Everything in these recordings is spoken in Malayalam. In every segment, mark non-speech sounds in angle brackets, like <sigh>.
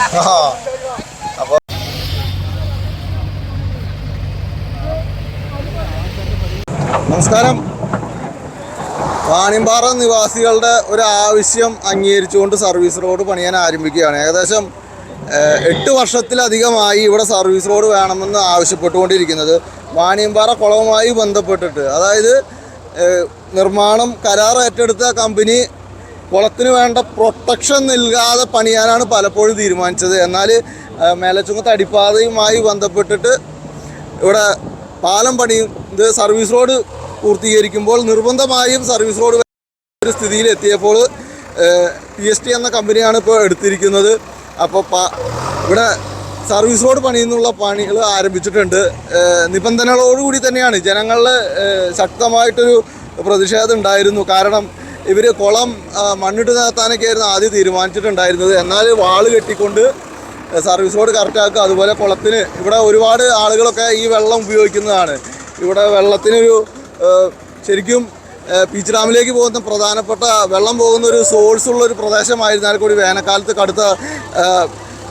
<laughs> നമസ്കാരം. വാണിമ്പാറ നിവാസികളുടെ ഒരു ആവശ്യം അംഗീകരിച്ചുകൊണ്ട് സർവീസ് റോഡ് പണിയാൻ ആരംഭിക്കുകയാണ്. ഏകദേശം എട്ട് വർഷത്തിലധികമായി ഇവിടെ സർവീസ് റോഡ് വേണമെന്ന് ആവശ്യപ്പെട്ടുകൊണ്ടിരിക്കുന്നത് വാണിയമ്പാറ കുളവുമായി ബന്ധപ്പെട്ടിട്ട്. അതായത് നിർമ്മാണം കരാർ ഏറ്റെടുത്ത കമ്പനി കുളത്തിന് വേണ്ട പ്രൊട്ടക്ഷൻ നൽകാതെ പണിയാനാണ് പലപ്പോഴും തീരുമാനിച്ചത്. എന്നാൽ ഏഹ്, തടിപ്പാതയുമായി ബന്ധപ്പെട്ടിട്ട് ഇവിടെ പാലം പണി ഇത് സർവീസ് റോഡ് പൂർത്തീകരിക്കുമ്പോൾ നിർബന്ധമായും സർവീസ് റോഡ് ഒരു സ്ഥിതിയിൽ എത്തിയപ്പോൾ പി എസ് ടി എന്ന കമ്പനിയാണ് ഇപ്പോൾ എടുത്തിരിക്കുന്നത്. അപ്പോൾ ഇവിടെ സർവീസ് റോഡ് പണിയുന്നുള്ള പണികൾ ആരംഭിച്ചിട്ടുണ്ട്. നിബന്ധനകളോടുകൂടി തന്നെയാണ് ജനങ്ങളിൽ ശക്തമായിട്ടൊരു പ്രതിഷേധം ഉണ്ടായിരുന്നു. കാരണം ഇവർ കുളം മണ്ണിട്ട് നികത്താനൊക്കെ ആയിരുന്നു ആദ്യം തീരുമാനിച്ചിട്ടുണ്ടായിരുന്നത്. എന്നാൽ വാൾ കെട്ടിക്കൊണ്ട് സർവീസ് റോഡ് കറക്റ്റാക്കുക അതുപോലെ കുളത്തിന് ഇവിടെ ഒരുപാട് ആളുകളൊക്കെ ഈ വെള്ളം ഉപയോഗിക്കുന്നതാണ്. ഇവിടെ വെള്ളത്തിനൊരു ശരിക്കും പീച്ച് ഡാമിലേക്ക് പോകുന്ന പ്രധാനപ്പെട്ട വെള്ളം പോകുന്ന ഒരു സോഴ്സ് ഉള്ള ഒരു പ്രദേശമായിരുന്നാൽ കൂടി വേനൽക്കാലത്ത് കടുത്ത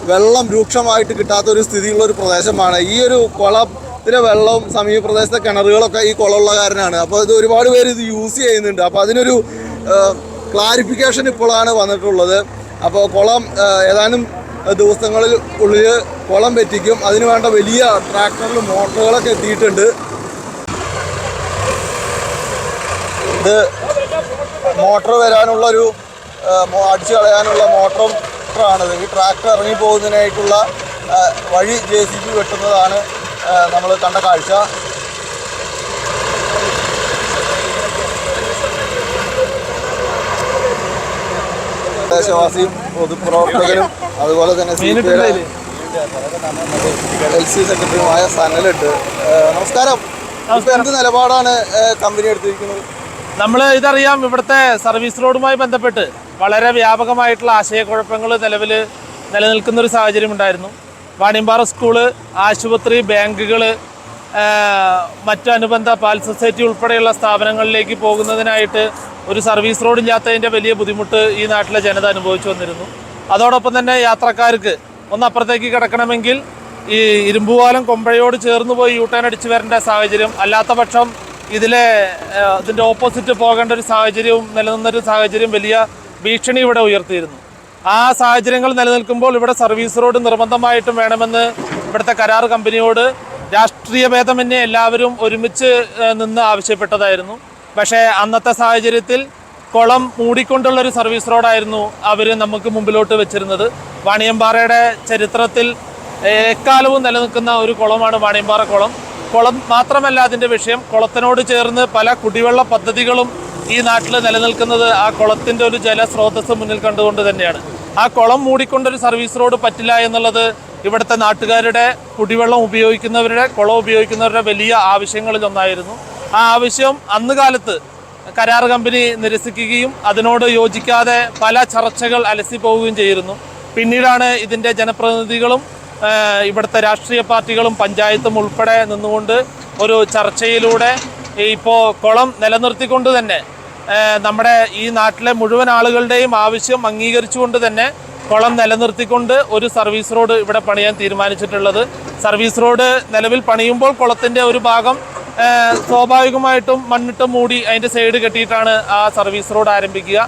വെള്ളം രൂക്ഷമായിട്ട് കിട്ടാത്ത ഒരു സ്ഥിതിയുള്ള ഒരു പ്രദേശമാണ്. ഈ ഒരു കുളത്തിലെ വെള്ളവും സമീപ പ്രദേശത്തെ കിണറുകളൊക്കെ ഈ കുളമുള്ള കാരനാണ് അപ്പോൾ ഇത് ഒരുപാട് പേര് ഇത് യൂസ് ചെയ്യുന്നുണ്ട്. അപ്പോൾ അതിനൊരു ക്ലാരിഫിക്കേഷൻ ഇപ്പോഴാണ് വന്നിട്ടുള്ളത്. അപ്പോൾ കുളം ഏതാനും ദിവസങ്ങളിൽ ഉള്ളിൽ കുളം വെറ്റിക്കും അതിന് വേണ്ട വലിയ ട്രാക്ടറിൽ മോട്ടറുകളൊക്കെ എത്തിയിട്ടുണ്ട്. ഇത് മോട്ടർ വരാനുള്ള ഒരു അടിച്ചു കളയാനുള്ള മോട്ടറും ട്രാക്ടറാണിത് ഈ ട്രാക്ടർ ഇറങ്ങി പോകുന്നതിനായിട്ടുള്ള ആ, വഴി ജെ സി ബി വെട്ടുന്നതാണ് നമ്മൾ കണ്ട കാഴ്ച. പ്രദേശവാസിയും പൊതുപ്രവർത്തകരും അതുപോലെ തന്നെ സി പി എൽ സി സെക്രട്ടറിയുമായ സനലുണ്ട് നമസ്കാരം. ഇപ്പൊ എന്ത് നിലപാടാണ് കമ്പനി എടുത്തിരിക്കുന്നത്? നമ്മൾ ഇതറിയാം ഇവിടുത്തെ സർവീസ് റോഡുമായി ബന്ധപ്പെട്ട് വളരെ വ്യാപകമായിട്ടുള്ള ആശയക്കുഴപ്പങ്ങൾ നിലവിൽ നിലനിൽക്കുന്ന ഒരു സാഹചര്യം ഉണ്ടായിരുന്നു. വാണിയമ്പാറ സ്കൂൾ ആശുപത്രി ബാങ്കുകൾ മറ്റു അനുബന്ധ പാൽ സൊസൈറ്റി ഉൾപ്പെടെയുള്ള സ്ഥാപനങ്ങളിലേക്ക് പോകുന്നതിനായിട്ട് ഒരു സർവീസ് റോഡ് ഇല്ലാത്തതിന്റെ വലിയ ബുദ്ധിമുട്ട് ഈ നാട്ടിലെ ജനത അനുഭവിച്ചു വന്നിരുന്നു. അതോടൊപ്പം തന്നെ യാത്രക്കാർക്ക് ഒന്ന് അപ്പുറത്തേക്ക് കിടക്കണമെങ്കിൽ ഈ ഇരുമ്പുവാലം കൊമ്പഴയോട് ചേർന്ന് പോയി യൂട്ടേൺ ടേൺ അടിച്ചു വരേണ്ട സാഹചര്യം അല്ലാത്ത പക്ഷം ഇതിലെ ഇതിന്റെ ഓപ്പോസിറ്റ് പോകേണ്ട ഒരു സാഹചര്യവും നിലനിന്നൊരു സാഹചര്യം വലിയ ഭീഷണി ഇവിടെ ഉയർത്തിയിരുന്നു. ആ സാഹചര്യങ്ങൾ നിലനിൽക്കുമ്പോൾ ഇവിടെ സർവീസ് റോഡ് നിർബന്ധമായിട്ടും വേണമെന്ന് ഇവിടുത്തെ കരാർ കമ്പനിയോട് രാഷ്ട്രീയ ഭേദമന്യേ എല്ലാവരും ഒരുമിച്ച് നിന്ന് ആവശ്യപ്പെട്ടതായിരുന്നു. പക്ഷേ അന്നത്തെ സാഹചര്യത്തിൽ കുളം മൂടിക്കൊണ്ടുള്ള ഒരു സർവീസ് റോഡായിരുന്നു അവർ നമുക്ക് മുമ്പിലോട്ട് വെച്ചിരുന്നത്. വാണിയമ്പാറയുടെ ചരിത്രത്തിൽ എക്കാലവും നിലനിൽക്കുന്ന ഒരു കുളമാണ് വാണിയമ്പാറ കുളം. കുളം മാത്രമല്ല അതിന്റെ വിഷയം. കുളത്തിനോട് ചേർന്ന് പല കുടിവെള്ള പദ്ധതികളും ഈ നാട്ടിൽ നിലനിൽക്കുന്നത് ആ കുളത്തിന്റെ ഒരു ജലസ്രോതസ് മുന്നിൽ കണ്ടുകൊണ്ട് തന്നെയാണ്. ആ കുളം മൂടിക്കൊണ്ടൊരു സർവീസ് റോഡ് പറ്റില്ല എന്നുള്ളത് ഇവിടുത്തെ നാട്ടുകാരുടെ കുടിവെള്ളം ഉപയോഗിക്കുന്നവരുടെ കുളം ഉപയോഗിക്കുന്നവരുടെ വലിയ ആവശ്യങ്ങളിൽ ഒന്നായിരുന്നു. ആ ആവശ്യം അന്ന് കാലത്ത് കരാർ കമ്പനി നിരസിക്കുകയും അതിനോട് യോജിക്കാതെ പല ചർച്ചകൾ അലസി പോവുകയും ചെയ്തിരുന്നു. പിന്നീടാണ് ഇതിന്റെ ജനപ്രതിനിധികളും ഇവിടുത്തെ രാഷ്ട്രീയ പാർട്ടികളും പഞ്ചായത്തും ഉൾപ്പെടെ നിന്നുകൊണ്ട് ഒരു ചർച്ചയിലൂടെ ഇപ്പോൾ കുളം നിലനിർത്തിക്കൊണ്ട് തന്നെ നമ്മുടെ ഈ നാട്ടിലെ മുഴുവൻ ആളുകളുടെയും ആവശ്യം അംഗീകരിച്ചുകൊണ്ട് തന്നെ കുളം നിലനിർത്തിക്കൊണ്ട് ഒരു സർവീസ് റോഡ് ഇവിടെ പണിയാൻ തീരുമാനിച്ചിട്ടുള്ളത്. സർവീസ് റോഡ് നിലവിൽ പണിയുമ്പോൾ കുളത്തിന്റെ ഒരു ഭാഗം സ്വാഭാവികമായിട്ടും മണ്ണിട്ട് മൂടി അതിന്റെ സൈഡ് കെട്ടിയിട്ടാണ് ആ സർവീസ് റോഡ് ആരംഭിക്കുക.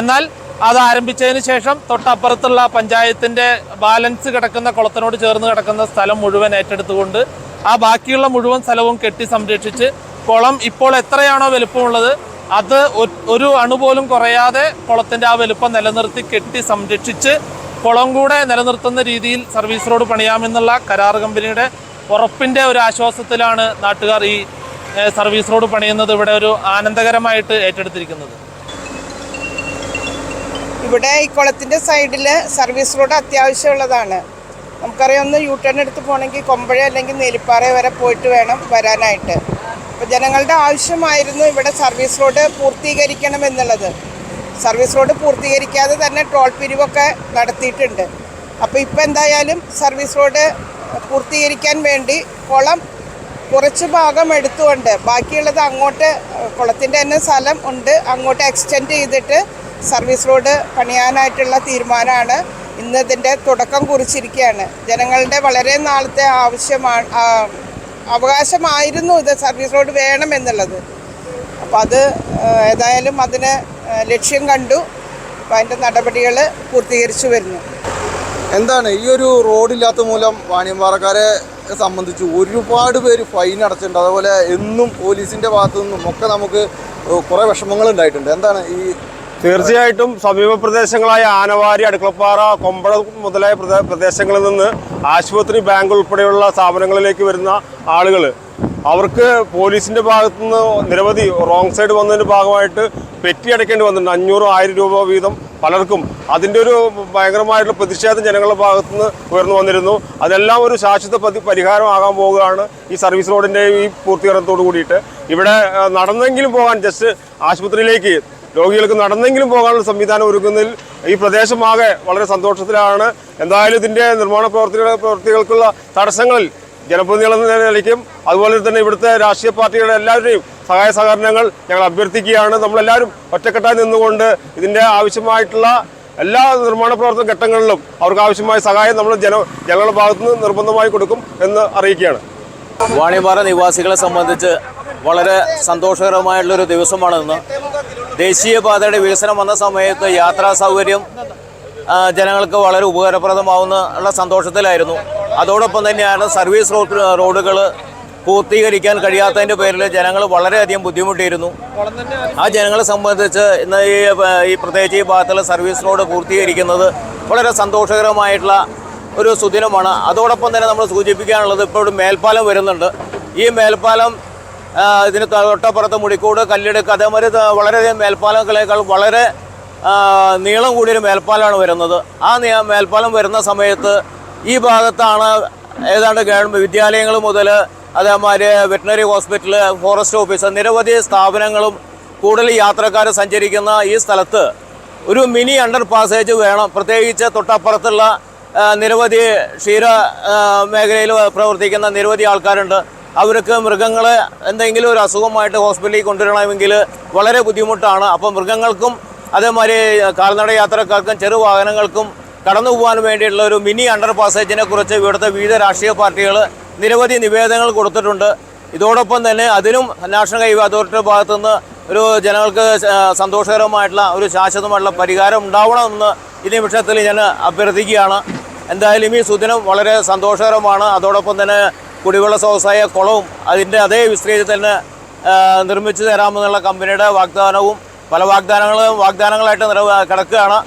എന്നാൽ അത് ആരംഭിച്ചതിന് ശേഷം തൊട്ടപ്പുറത്തുള്ള പഞ്ചായത്തിന്റെ ബാലൻസ് കിടക്കുന്ന കുളത്തിനോട് ചേർന്ന് കിടക്കുന്ന സ്ഥലം മുഴുവൻ ഏറ്റെടുത്തുകൊണ്ട് ആ ബാക്കിയുള്ള മുഴുവൻ സ്ഥലവും കെട്ടി സംരക്ഷിച്ച് കുളം ഇപ്പോൾ എത്രയാണോ വലുപ്പമുള്ളത് അത് ഒരു അണുപോലും കുറയാതെ കുളത്തിന്റെ ആ വലുപ്പം നിലനിർത്തി കെട്ടി സംരക്ഷിച്ച് കുളം കൂടെ നിലനിർത്തുന്ന രീതിയിൽ സർവീസ് റോഡ് പണിയാമെന്നുള്ള കരാർ കമ്പനിയുടെ ഉറപ്പിന്റെ ഒരു ആശ്വാസത്തിലാണ് നാട്ടുകാർ ഈ സർവീസ് റോഡ് പണിയുന്നത് ഇവിടെ ഒരു ആനന്ദകരമായിട്ട് ഏറ്റെടുത്തിരിക്കുന്നത്. ഇവിടെ ഈ കുളത്തിന്റെ സൈഡിൽ സർവീസ് റോഡ് അത്യാവശ്യമുള്ളതാണ്. നമുക്കറിയാം ഒന്ന് യൂ ടേൺ എടുത്ത് പോകണമെങ്കിൽ കൊമ്പഴ അല്ലെങ്കിൽ നെലിപ്പാറ വരെ പോയിട്ട് വേണം വരാനായിട്ട്. അപ്പോൾ ജനങ്ങളുടെ ആവശ്യമായിരുന്നു ഇവിടെ സർവീസ് റോഡ് പൂർത്തീകരിക്കണം എന്നുള്ളത്. സർവീസ് റോഡ് പൂർത്തീകരിക്കാതെ തന്നെ ടോൾ പിരിവൊക്കെ നടത്തിയിട്ടുണ്ട്. അപ്പോൾ ഇപ്പോൾ എന്തായാലും സർവീസ് റോഡ് പൂർത്തീകരിക്കാൻ വേണ്ടി കുളം കുറച്ച് ഭാഗം എടുത്തുകൊണ്ട് ബാക്കിയുള്ളത് അങ്ങോട്ട് കുളത്തിന്റെ തന്നെ സ്ഥലം ഉണ്ട്. അങ്ങോട്ട് എക്സ്റ്റെൻഡ് ചെയ്തിട്ട് സർവീസ് റോഡ് പണിയാനായിട്ടുള്ള തീരുമാനമാണ്. ഇന്നതിന്റെ തുടക്കം കുറിച്ചിരിക്കുകയാണ്. ജനങ്ങളുടെ വളരെ നാളത്തെ ആവശ്യമാണ് അവകാശമായിരുന്നു ഇത് സർവീസ് റോഡ് വേണമെന്നുള്ളത് അപ്പോൾ അത് ഏതായാലും അതിന് ലക്ഷ്യം കണ്ടു. അപ്പോൾ അതിന്റെ നടപടികൾ പൂർത്തീകരിച്ചു വരുന്നു. എന്താണ് ഈ ഒരു റോഡില്ലാത്ത മൂലം വാണിയമ്പാറക്കാരെ സംബന്ധിച്ച് ഒരുപാട് പേര് ഫൈൻ അടച്ചിട്ടുണ്ട്. അതുപോലെ എന്നും പോലീസിന്റെ ഭാഗത്തു നിന്നും ഒക്കെ നമുക്ക് കുറെ വിഷമങ്ങൾ ഉണ്ടായിട്ടുണ്ട്. എന്താണ് ഈ തീർച്ചയായിട്ടും സമീപ പ്രദേശങ്ങളായ ആനവാരി അടുക്കളപ്പാറ കൊമ്പളം മുതലായ പ്രദേശങ്ങളിൽ നിന്ന് ആശുപത്രി ബാങ്ക് ഉൾപ്പെടെയുള്ള സ്ഥാപനങ്ങളിലേക്ക് വരുന്ന ആളുകൾ അവർക്ക് പോലീസിന്റെ ഭാഗത്തുനിന്ന് നിരവധി റോങ് സൈഡ് വന്നതിന്റെ ഭാഗമായിട്ട് പെറ്റി അടയ്ക്കേണ്ടി വന്നിട്ടുണ്ട്. അഞ്ഞൂറ് ആയിരം രൂപ വീതം പലർക്കും അതിന്റെ ഒരു ഭയങ്കരമായിട്ടുള്ള പ്രതിഷേധം ജനങ്ങളുടെ ഭാഗത്തുനിന്ന് ഉയർന്നു വന്നിരുന്നു. അതെല്ലാം ഒരു ശാശ്വത പരിഹാരമാകാൻ പോവുകയാണ് ഈ സർവീസ് റോഡിന്റെ ഈ പൂർത്തീകരണത്തോട് കൂടിയിട്ട്. ഇവിടെ നടന്നെങ്കിലും പോകാൻ ജസ്റ്റ് ആശുപത്രിയിലേക്ക് രോഗികൾക്ക് നടന്നെങ്കിലും പോകാനുള്ള സംവിധാനം ഒരുക്കുന്നതിൽ ഈ പ്രദേശമാകെ വളരെ സന്തോഷത്തിലാണ്. എന്തായാലും ഇതിന്റെ നിർമ്മാണ പ്രവർത്തികൾ പ്രവർത്തികൾക്കുള്ള തടസ്സങ്ങളിൽ ജനപ്രതിനിധികൾ എന്ന നിലയ്ക്കും അതുപോലെ തന്നെ ഇവിടുത്തെ രാഷ്ട്രീയ പാർട്ടികളുടെ എല്ലാവരുടെയും സഹായ സഹകരണങ്ങൾ ഞങ്ങൾ അഭ്യർത്ഥിക്കുകയാണ്. നമ്മളെല്ലാവരും ഒറ്റക്കെട്ടായി നിന്നുകൊണ്ട് ഇതിന്റെ ആവശ്യമായിട്ടുള്ള എല്ലാ നിർമ്മാണ പ്രവർത്തന ഘട്ടങ്ങളിലും അവർക്ക് ആവശ്യമായ സഹായം നമ്മൾ ജന ജനങ്ങളുടെ ഭാഗത്തുനിന്ന് നിർബന്ധമായി കൊടുക്കും എന്ന് അറിയിക്കുകയാണ്. വാണിയമ്പാറ നിവാസികളെ സംബന്ധിച്ച് വളരെ സന്തോഷകരമായിട്ടുള്ളൊരു ദിവസമാണെന്ന്. ദേശീയപാതയുടെ വികസനം വന്ന സമയത്ത് യാത്രാ സൗകര്യം ജനങ്ങൾക്ക് വളരെ ഉപകാരപ്രദമാവുന്ന ഉള്ള സന്തോഷത്തിലായിരുന്നു. അതോടൊപ്പം തന്നെയാണ് സർവീസ് റോഡ് റോഡുകൾ പൂർത്തീകരിക്കാൻ കഴിയാത്തതിന്റെ പേരിൽ ജനങ്ങൾ വളരെയധികം ബുദ്ധിമുട്ടിയിരുന്നു. ആ ജനങ്ങളെ സംബന്ധിച്ച് ഇന്ന് ഈ ഈ പ്രത്യേകിച്ച് ഈ ഭാഗത്തുള്ള സർവീസ് റോഡ് പൂർത്തീകരിക്കുന്നത് വളരെ സന്തോഷകരമായിട്ടുള്ള ഒരു സുദിനമാണ്. അതോടൊപ്പം തന്നെ നമ്മൾ സൂചിപ്പിക്കാനുള്ളത് ഇപ്പോൾ ഒരു മേൽപ്പാലം വരുന്നുണ്ട്. ഈ മേൽപ്പാലം ഇതിന് തൊട്ടപ്പുറത്ത് മുടിക്കൂട് കല്ലിടുക്ക് അതേമാതിരി വളരെയധികം മേൽപ്പാലങ്ങളേക്കാൾ വളരെ നീളം കൂടിയൊരു മേൽപ്പാലമാണ് വരുന്നത്. ആ മേൽപ്പാലം വരുന്ന സമയത്ത് ഈ ഭാഗത്താണ് ഏതാണ്ട് ഗവൺമെന്റ് വിദ്യാലയങ്ങൾ മുതൽ അതേമാതിരി വെറ്റിനറി ഹോസ്പിറ്റൽ ഫോറസ്റ്റ് ഓഫീസ് നിരവധി സ്ഥാപനങ്ങളും കൂടുതൽ യാത്രക്കാർ സഞ്ചരിക്കുന്ന ഈ സ്ഥലത്ത് ഒരു മിനി അണ്ടർ പാസേജ് വേണം. പ്രത്യേകിച്ച് തൊട്ടപ്പുറത്തുള്ള നിരവധി ക്ഷീര മേഖലയിൽ പ്രവർത്തിക്കുന്ന നിരവധി ആൾക്കാരുണ്ട്. അവർക്ക് മൃഗങ്ങളെ എന്തെങ്കിലും ഒരു അസുഖമായിട്ട് ഹോസ്പിറ്റലിൽ കൊണ്ടുവരണമെങ്കിൽ വളരെ ബുദ്ധിമുട്ടാണ്. അപ്പോൾ മൃഗങ്ങൾക്കും അതേമാതിരി കാൽനട യാത്രക്കാർക്കും ചെറു വാഹനങ്ങൾക്കും കടന്നു പോകാൻ വേണ്ടിയിട്ടുള്ള ഒരു മിനി അണ്ടർ പാസേജിനെ കുറിച്ച് ഇവിടുത്തെ വിവിധ രാഷ്ട്രീയ പാർട്ടികൾ നിരവധി നിവേദനങ്ങൾ കൊടുത്തിട്ടുണ്ട്. ഇതോടൊപ്പം തന്നെ അതിനും നാഷണൽ ഹൈവേ അതോറിറ്റിയുടെ ഭാഗത്തുനിന്ന് ഒരു ജനങ്ങൾക്ക് സന്തോഷകരമായിട്ടുള്ള ഒരു ശാശ്വതമായിട്ടുള്ള പരിഹാരം ഉണ്ടാവണമെന്ന് ഈ നിമിഷത്തിൽ ഞാൻ അഭ്യർത്ഥിക്കുകയാണ്. എന്തായാലും ഈ സുദിനം വളരെ സന്തോഷകരമാണ്. അതോടൊപ്പം തന്നെ കുടിവെള്ള സ്വസായ കുളവും അതിന്റെ അതേ വിസ്തൃതിയിൽ തന്നെ നിർമ്മിച്ചു തരാമെന്നുള്ള കമ്പനിയുടെ വാഗ്ദാനവും പല വാഗ്ദാനങ്ങളും വാഗ്ദാനങ്ങളായിട്ട് നിറവ് കിടക്കുകയാണ്.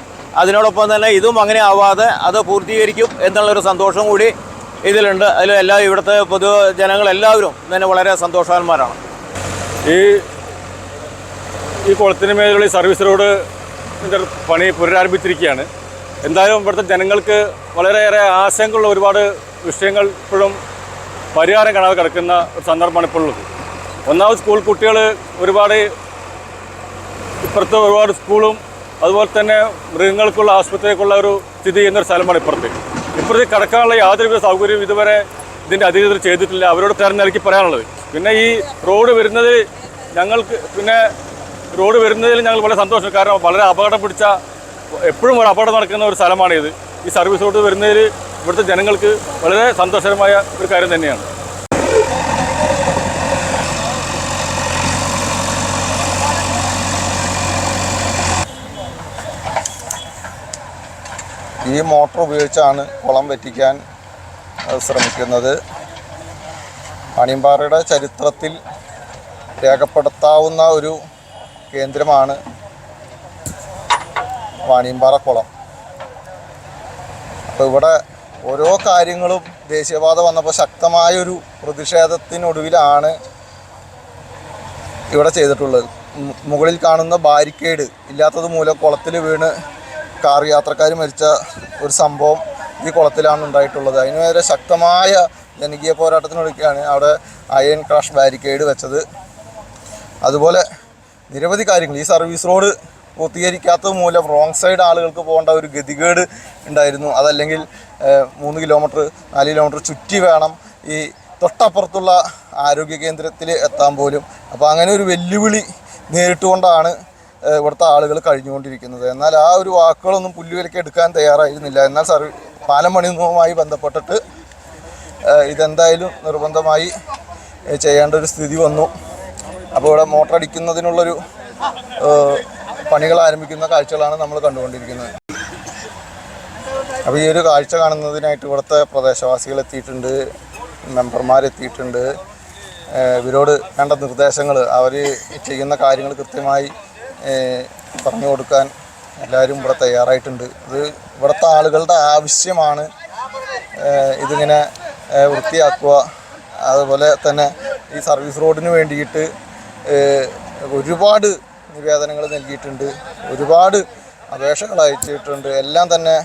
അതിനോടൊപ്പം തന്നെ ഇതും അങ്ങനെ ആവാതെ അത് പൂർത്തീകരിക്കും എന്നുള്ളൊരു സന്തോഷം കൂടി ഇതിലുണ്ട്. അതിൽ എല്ലാ ഇവിടുത്തെ പൊതു ജനങ്ങളെല്ലാവരും തന്നെ വളരെ സന്തോഷവാന്മാരാണ്. ഈ ഈ കുളത്തിന് മേലുള്ള സർവീസ് റോഡ് പണി പുനരാരംഭിച്ചിരിക്കുകയാണ്. എന്തായാലും ഇവിടുത്തെ ജനങ്ങൾക്ക് വളരെയേറെ ആശങ്കയുള്ള ഒരുപാട് വിഷയങ്ങൾ ഇപ്പോഴും പരിഹാരം കാണാതെ കിടക്കുന്ന ഒരു സന്ദർഭമാണ് ഇപ്പോൾ ഉള്ളത് ഒന്നാമത് സ്കൂൾ കുട്ടികൾ ഒരുപാട് ഇപ്പുറത്ത് ഒരുപാട് സ്കൂളും അതുപോലെ തന്നെ മൃഗങ്ങൾക്കുള്ള ആശുപത്രിക്കുള്ള ഒരു സ്ഥിതി ചെയ്യുന്ന ഒരു സ്ഥലമാണ് ഇപ്പുറത്ത്. ഇപ്പുറത്ത് കിടക്കാനുള്ള യാതൊരുവിധ സൗകര്യവും ഇതുവരെ ഇതിന്റെ അധികൃതർ ചെയ്തിട്ടില്ല. അവരോട് തരം നൽകി പറയാനുള്ളത്. പിന്നെ ഈ റോഡ് വരുന്നതിൽ ഞങ്ങൾക്ക് പിന്നെ റോഡ് വരുന്നതിൽ ഞങ്ങൾ വളരെ സന്തോഷം. കാരണം വളരെ അപകടം പിടിച്ച എപ്പോഴും ഒരു അപകടം നടക്കുന്ന ഒരു സ്ഥലമാണിത്. ഈ സർവീസ് റോഡ് വരുന്നതിൽ ഇവിടുത്തെ ജനങ്ങൾക്ക് വളരെ സന്തോഷകരമായ ഒരു കാര്യം തന്നെയാണ്. ഈ മോട്ടോർ ഉപയോഗിച്ചാണ് കുളം വറ്റിക്കാൻ ശ്രമിക്കുന്നത്. പണിമ്പാറയുടെ ചരിത്രത്തിൽ രേഖപ്പെടുത്താവുന്ന ഒരു കേന്ദ്രമാണ് വാണിയമ്പാറ കുളം. അപ്പോൾ ഇവിടെ ഓരോ കാര്യങ്ങളും ദേശീയപാത വന്നപ്പോൾ ശക്തമായൊരു പ്രതിഷേധത്തിനൊടുവിലാണ് ഇവിടെ ചെയ്തിട്ടുള്ളത്. മുകളിൽ കാണുന്ന ബാരിക്കേഡ് ഇല്ലാത്തത് മൂലം കുളത്തിൽ വീണ് കാർ യാത്രക്കാർ മരിച്ച ഒരു സംഭവം ഈ കുളത്തിലാണ് ഉണ്ടായിട്ടുള്ളത്. അതിനുവേറെ ശക്തമായ ജനകീയ പോരാട്ടത്തിനൊടുക്കുകയാണ് അവിടെ അയൺ ക്രാഷ് ബാരിക്കേഡ് വെച്ചത്. അതുപോലെ നിരവധി കാര്യങ്ങൾ. ഈ സർവീസ് റോഡ് പൂർത്തീകരിക്കാത്തത് മൂലം റോങ് സൈഡ് ആളുകൾക്ക് പോകേണ്ട ഒരു ഗതികേട് ഉണ്ടായിരുന്നു. അതല്ലെങ്കിൽ മൂന്ന് കിലോമീറ്റർ നാല് കിലോമീറ്റർ ചുറ്റി വേണം ഈ തൊട്ടപ്പുറത്തുള്ള ആരോഗ്യ കേന്ദ്രത്തിൽ എത്താൻ പോലും. അപ്പോൾ അങ്ങനെ ഒരു വെല്ലുവിളി നേരിട്ടുകൊണ്ടാണ് ഇവിടുത്തെ ആളുകൾ കഴിഞ്ഞുകൊണ്ടിരിക്കുന്നത്. എന്നാൽ ആ ഒരു വാക്കുകളൊന്നും പുല്ലുവിലക്ക് എടുക്കാൻ തയ്യാറായിരുന്നില്ല. എന്നാൽ സർവീ പാലം പണിയുന്നതുമായി ബന്ധപ്പെട്ടിട്ട് ഇതെന്തായാലും നിർബന്ധമായി ചെയ്യേണ്ട ഒരു സ്ഥിതി വന്നു. അപ്പോൾ ഇവിടെ മോട്ടർ അടിക്കുന്നതിനുള്ളൊരു പണികൾ ആരംഭിക്കുന്ന കാഴ്ചകളാണ് നമ്മൾ കണ്ടുകൊണ്ടിരിക്കുന്നത്. അപ്പോൾ ഈ ഒരു കാഴ്ച കാണുന്നതിനായിട്ട് ഇവിടുത്തെ പ്രദേശവാസികൾ എത്തിയിട്ടുണ്ട്. മെമ്പർമാരെത്തിയിട്ടുണ്ട് ഇവരോട് വേണ്ട നിർദ്ദേശങ്ങൾ അവർ ചെയ്യുന്ന കാര്യങ്ങൾ കൃത്യമായി പറഞ്ഞു കൊടുക്കാൻ എല്ലാവരും ഇവിടെ തയ്യാറായിട്ടുണ്ട്. ഇത് ഇവിടുത്തെ ആളുകളുടെ ആവശ്യമാണ് ഇതിങ്ങനെ വൃത്തിയാക്കുക. അതുപോലെ തന്നെ ഈ സർവീസ് റോഡിന് വേണ്ടിയിട്ട് ഒരുപാട് നിവേദനങ്ങൾ നൽകിയിട്ടുണ്ട്. ഒരുപാട് അപേക്ഷകൾ അയച്ചിട്ടുണ്ട്. എല്ലാം തന്നെ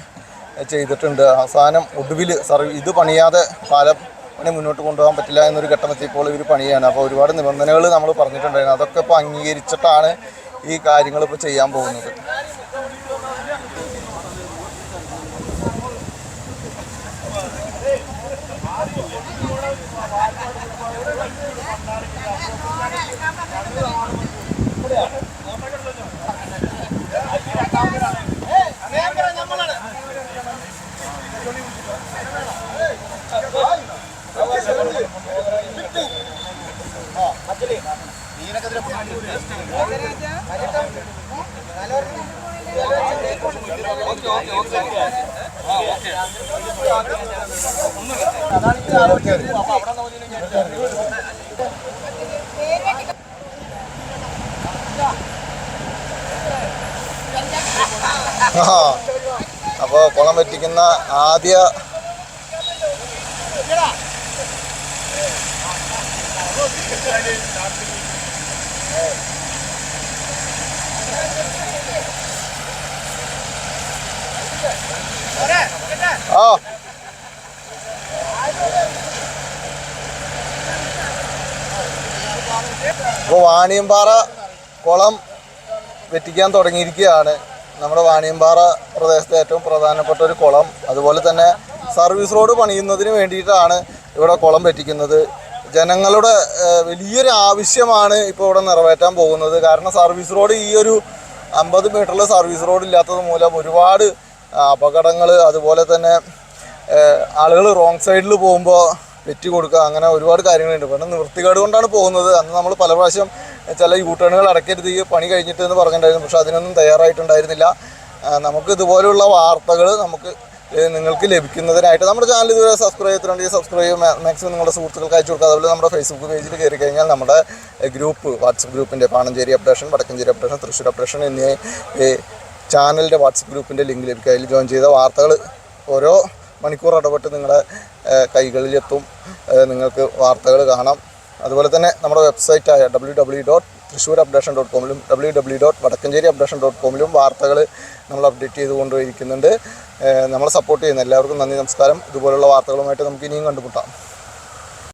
ചെയ്തിട്ടുണ്ട്. അവസാനം ഒടുവിൽ സർവീ ഇത് പണിയാതെ പാലം പണി മുന്നോട്ട് കൊണ്ടുപോകാൻ പറ്റില്ല എന്നൊരു ഘട്ടം എത്തിയപ്പോൾ ഇവർ പണിയാണ്. അപ്പോൾ ഒരുപാട് നിബന്ധനകൾ നമ്മൾ പറഞ്ഞിട്ടുണ്ടായിരുന്നു. അതൊക്കെ ഇപ്പോൾ അംഗീകരിച്ചിട്ടാണ് ഈ കാര്യങ്ങൾ ഇപ്പോൾ ചെയ്യാൻ പോകുന്നത്. അപ്പോൾ കുളം പറ്റിക്കുന്ന ആദ്യ ആ. ഇപ്പോൾ വാണിയമ്പാറ കുളം വെറ്റിക്കാൻ തുടങ്ങിയിരിക്കുകയാണ്. നമ്മുടെ വാണിയമ്പാറ പ്രദേശത്തെ ഏറ്റവും പ്രധാനപ്പെട്ട ഒരു കുളം. അതുപോലെ തന്നെ സർവീസ് റോഡ് പണിയുന്നതിന് വേണ്ടിയിട്ടാണ് ഇവിടെ കുളം വെറ്റിക്കുന്നത് ജനങ്ങളുടെ വലിയൊരു ആവശ്യമാണ് ഇപ്പോൾ ഇവിടെ നിറവേറ്റാൻ പോകുന്നത്. കാരണം സർവീസ് റോഡ് ഈ ഒരു അമ്പത് മീറ്ററിൽ സർവീസ് റോഡ് ഇല്ലാത്തത് മൂലം ഒരുപാട് അപകടങ്ങൾ അതുപോലെ തന്നെ ആളുകൾ റോങ് സൈഡിൽ പോകുമ്പോൾ പെറ്റി കൊടുക്കുക അങ്ങനെ ഒരുപാട് കാര്യങ്ങളുണ്ട്. പിന്നെ നിവൃത്തികേട് കൊണ്ടാണ് പോകുന്നത്. അന്ന് നമ്മൾ പല പ്രാവശ്യം ചില യൂട്ടേണുകൾ ടേണുകൾ അടക്കരുത് ഈ പണി കഴിഞ്ഞിട്ട് എന്ന് പറഞ്ഞിട്ടുണ്ടായിരുന്നു. പക്ഷെ അതിനൊന്നും തയ്യാറായിട്ടുണ്ടായിരുന്നില്ല. നമുക്ക് ഇതുപോലുള്ള വാർത്തകൾ നമുക്ക് നിങ്ങൾക്ക് ലഭിക്കുന്നതിനായിട്ട് നമ്മുടെ ചാനൽ ഇതുവരെ സബ്സ്ക്രൈബ് ചെയ്തിട്ടുണ്ടെങ്കിൽ സബ്സ്ക്രൈബ് ചെയ്യുക മാക്സിമം നിങ്ങളുടെ സുഹൃത്തുക്കൾക്ക് അയച്ചു കൊടുക്കുക. അതുപോലെ നമ്മുടെ ഫേസ്ബുക്ക് പേജിൽ കയറി കഴിഞ്ഞാൽ നമ്മുടെ ഗ്രൂപ്പ് വാട്സപ്പ് ഗ്രൂപ്പിന്റെ Panancheri updation Vadakkancheri updation Thrissur updation എന്നീ ചാനലിന്റെ വാട്സപ്പ് ഗ്രൂപ്പിന്റെ ലിങ്ക് ലഭിക്കുക അതിൽ ജോയിൻ ചെയ്ത വാർത്തകൾ ഓരോ മണിക്കൂർ ഇടപെട്ട് നിങ്ങളുടെ കൈകളിലെത്തും. നിങ്ങൾക്ക് വാർത്തകൾ കാണാം. അതുപോലെ തന്നെ നമ്മുടെ വെബ്സൈറ്റായ W W dot Thrissur updation dot കോമിലും W W dot Vadakkancheri updation dot കോമിലും വാർത്തകൾ നമ്മൾ അപ്ഡേറ്റ് ചെയ്തുകൊണ്ടിരിക്കുന്നുണ്ട്. നമ്മളെ സപ്പോർട്ട് ചെയ്യുന്ന എല്ലാവർക്കും നന്ദി നമസ്കാരം. ഇതുപോലുള്ള വാർത്തകളുമായിട്ട് നമുക്ക് ഇനിയും കണ്ടുമുട്ടാം.